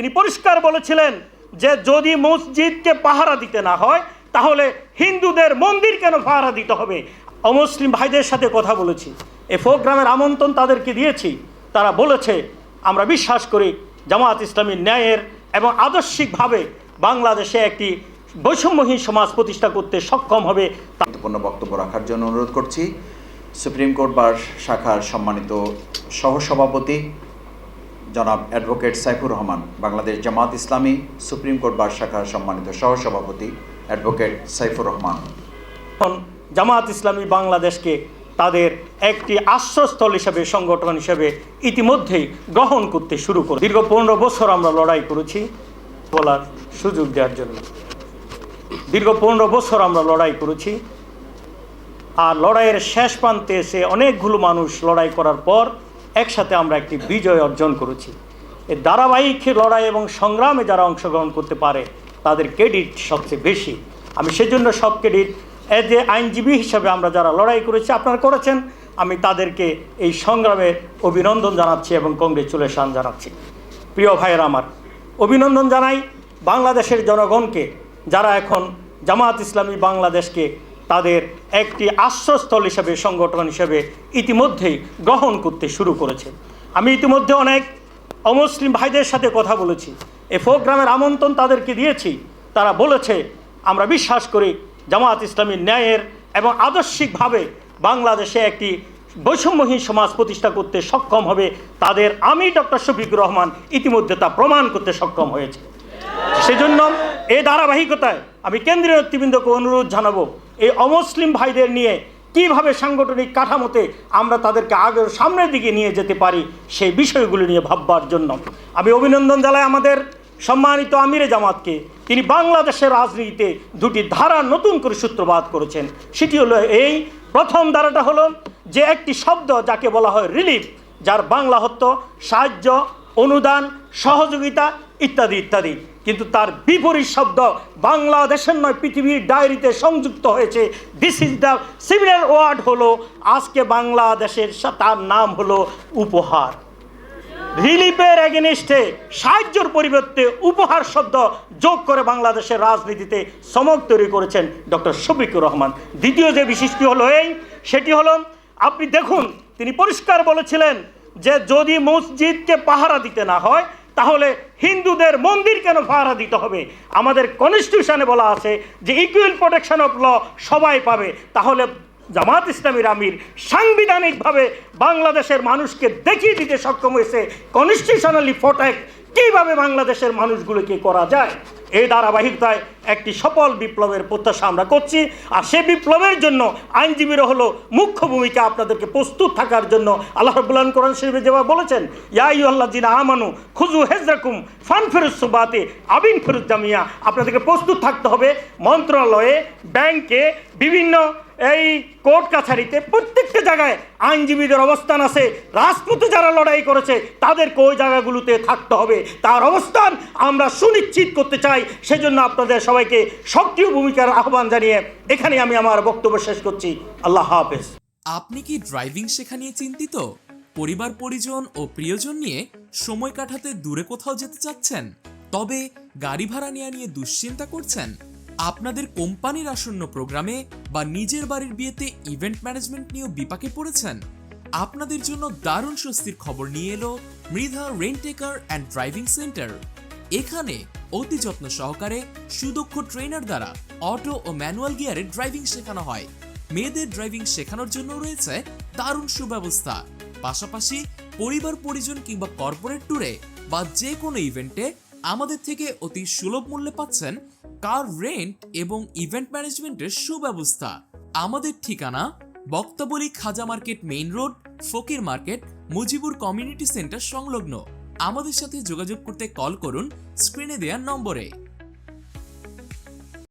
তিনি পরিষ্কার বলেছিলেন যে যদি মসজিদকে পাহারা দিতে না হয়, তাহলে হিন্দুদের মন্দির কেন পাহারা দিতে হবে? অমুসলিম ভাইদের সাথে কথা বলেছি। এ প্রোগ্রামের আমন্ত্রণ তাদেরকে দিয়েছি। তারা বলেছে, আমরা বিশ্বাস করি জামাত ইসলামী ন্যায়ের এবং আদর্শিকভাবে বাংলাদেশে একটি বৈষম্যহীন সমাজ প্রতিষ্ঠা করতে সক্ষম হবে। গুরুত্বপূর্ণ বক্তব্য রাখার জন্য অনুরোধ করছি। সুপ্রিম কোর্ট বার শাখার সম্মানিত সহসভাপতি জনাব advocate Saifur Rahman, Bangladesh Jamaat Islami supreme court বার শাখার সম্মানিত সহসভাপতি অ্যাডভোকেট সাইফুর রহমান। জামাত ইসলামী বাংলাদেশকে তাদের একটি আশ্রয়স্থল হিসেবে, সংগঠন হিসেবে ইতিমধ্যেই গ্রহণ করতে শুরু করে। দীর্ঘ পনেরো বছর আমরা লড়াই করেছি, বলার সুযোগ দেওয়ার জন্য। দীর্ঘ পনেরো বছর আমরা লড়াই করেছি, আর লড়াইয়ের শেষ প্রান্তে এসে অনেকগুলো মানুষ লড়াই করার পর একসাথে আমরা একটি বিজয় অর্জন করেছি। এই ধারাবাহিক লড়াই এবং সংগ্রামে যারা অংশগ্রহণ করতে পারে, তাদের ক্রেডিট সবচেয়ে বেশি। আমি সেজন্য সব ক্রেডিট এজ এ আইনজীবী হিসাবে আমরা যারা লড়াই করেছি, আপনারা করেছেন। আমি তাদেরকে এই সংগ্রামে অভিনন্দন জানাচ্ছি এবং কংগ্রেচুলেশন জানাচ্ছি। প্রিয় ভাইয়ের আমার, অভিনন্দন জানাই বাংলাদেশের জনগণকে, যারা এখন জামাত ইসলামী বাংলাদেশকে তাদের একটি আশ্রয়স্থল হিসেবে, সংগঠন হিসেবে ইতিমধ্যেই গ্রহণ করতে শুরু করেছে। আমি ইতিমধ্যে অনেক অমুসলিম ভাইদের সাথে কথা বলেছি। এ প্রোগ্রামের আমন্ত্রণ তাদেরকে দিয়েছি। তারা বলেছে, আমরা বিশ্বাস করি জামাত ইসলামী ন্যায়ের এবং আদর্শিকভাবে বাংলাদেশে একটি বৈষম্যহীন সমাজ প্রতিষ্ঠা করতে সক্ষম হবে। তাদের আমি ডক্টর শফিকুর রহমান ইতিমধ্যে তা প্রমাণ করতে সক্ষম হয়েছে। সেজন্য এ ধারাবাহিকতায় আমি কেন্দ্রীয় নেতৃবৃন্দকে অনুরোধ জানাব এই অমুসলিম ভাইদের নিয়ে কীভাবে সাংগঠনিক কাঠামোতে আমরা তাদেরকে আগের সামনের দিকে নিয়ে যেতে পারি সেই বিষয়গুলি নিয়ে ভাববার জন্য। আমি অভিনন্দন জানাই আমাদের সম্মানিত আমিরে জামাতকে। তিনি বাংলাদেশের রাজনীতিতে দুটি ধারা নতুন করে সূত্রপাত করেছেন। সেটি হলো এই, প্রথম ধারাটা হলো যে একটি শব্দ যাকে বলা হয় রিলিফ যার বাংলা হত্য সাহায্য, অনুদান, সহযোগিতা ইত্যাদি ইত্যাদি। কিন্তু তার বিপরীত শব্দ বাংলাদেশের নয়, পৃথিবীর ডায়েরিতে সংযুক্ত হয়েছে। This is the similar word হলো, আজকে বাংলাদেশের তার নাম হলো উপহার। রিলিফের এগেনিস্টে সাহায্যের পরিবর্তে উপহার শব্দ যোগ করে বাংলাদেশের রাজনীতিতে চমক তৈরি করেছেন ডক্টর শফিকুর রহমান। দ্বিতীয় যে বিশিষ্টি হলো এই? সেটি হলো, আপনি দেখুন, তিনি পরিষ্কার বলেছিলেন যে যদি মসজিদকে পাহারা দিতে না হয় তাহলে হিন্দুদের মন্দির কেন ভাড়া দিতে হবে? আমাদের কনস্টিটিউশনে বলা আছে যে ইকুয়াল প্রোটেকশন অফ ল সবাই পাবে। তাহলে জামাত ইসলামীর আমির সাংবিধানিকভাবে বাংলাদেশের মানুষকে দেখিয়ে দিতে সক্ষম হয়েছে কনস্টিটিউশনালি প্রোটেক্ট কীভাবে বাংলাদেশের মানুষগুলোকে করা যায়? এই ধারাবাহিকতায় একটি সফল বিপ্লবের প্রত্যাশা আমরা করছি। আর সে বিপ্লবের জন্য আইনজীবীরা হলো মুখ্য ভূমিকা আপনাদেরকে প্রস্তুত থাকার জন্য আল্লাহ রবুল্লাহ কোরআন শরীফে যেভাবে বলেছেন ইয়াই আল্লাহ জিনা আমানু খুজু হেজরাকুম ফান ফেরুসুবাতে আবিন ফেরুজ্জামিয়া আপনাদেরকে প্রস্তুত থাকতে হবে মন্ত্রণালয়ে, ব্যাংকে বিভিন্ন এই কোর্ট কাছারিতে প্রত্যেকটা জায়গায় আইনজীবীদের অবস্থান আছে রাজপথে যারা লড়াই করেছে, তাদেরকে ওই জায়গাগুলোতে থাকতে হবে। তার অবস্থান আমরা সুনিশ্চিত করতে চাই, সেজন্য আপনাদের সবাইকে সক্রিয় ভূমিকার আহ্বান জানিয়ে এখানে আমি আমার বক্তব্য শেষ করছি। আল্লাহ হাফেজ। আপনি কি ড্রাইভিং শেখা নিয়ে চিন্তিত? পরিবার, পরিজন ও প্রিয়জন নিয়ে সময় কাটাতে দূরে কোথাও যেতে চাচ্ছেন? তবে গাড়ি ভাড়া নেওয়া নিয়ে দুশ্চিন্তা করছেন? আপনাদের কোম্পানির আসন্ন প্রোগ্রামে বা নিজের বাড়ির বিয়েতে ইভেন্ট ম্যানেজমেন্ট নিয়েও বিপাকে পড়েছেন? আপনাদের জন্য দারুণ স্বস্তির খবর নিয়ে এলো Mridha rent a car and driving centre এখানে অতি যত্ন সহকারে সুদক্ষ ট্রেনার দ্বারা অটো ও ম্যানুয়াল গিয়ারে ড্রাইভিং শেখানো হয়। মেয়েদের ড্রাইভিং শেখানোর জন্য রয়েছে দারুণ সুব্যবস্থা। পাশাপাশি পরিবার পরিজন কিংবা কর্পোরেট ট্যুরে বা যে কোনো ইভেন্টে আমাদের থেকে অতি সুলভ মূল্যে পাচ্ছেন কার রেন্ট এবং ইভেন্ট ম্যানেজমেন্টের সুব্যবস্থা। আমাদের ঠিকানা Boktaboli Khaja market main road, Fakir market, Mujibur community centre সংলগ্ন। আমাদের সাথে যোগাযোগ করতে কল করুন, স্ক্রিনে দেওয়া নম্বরে।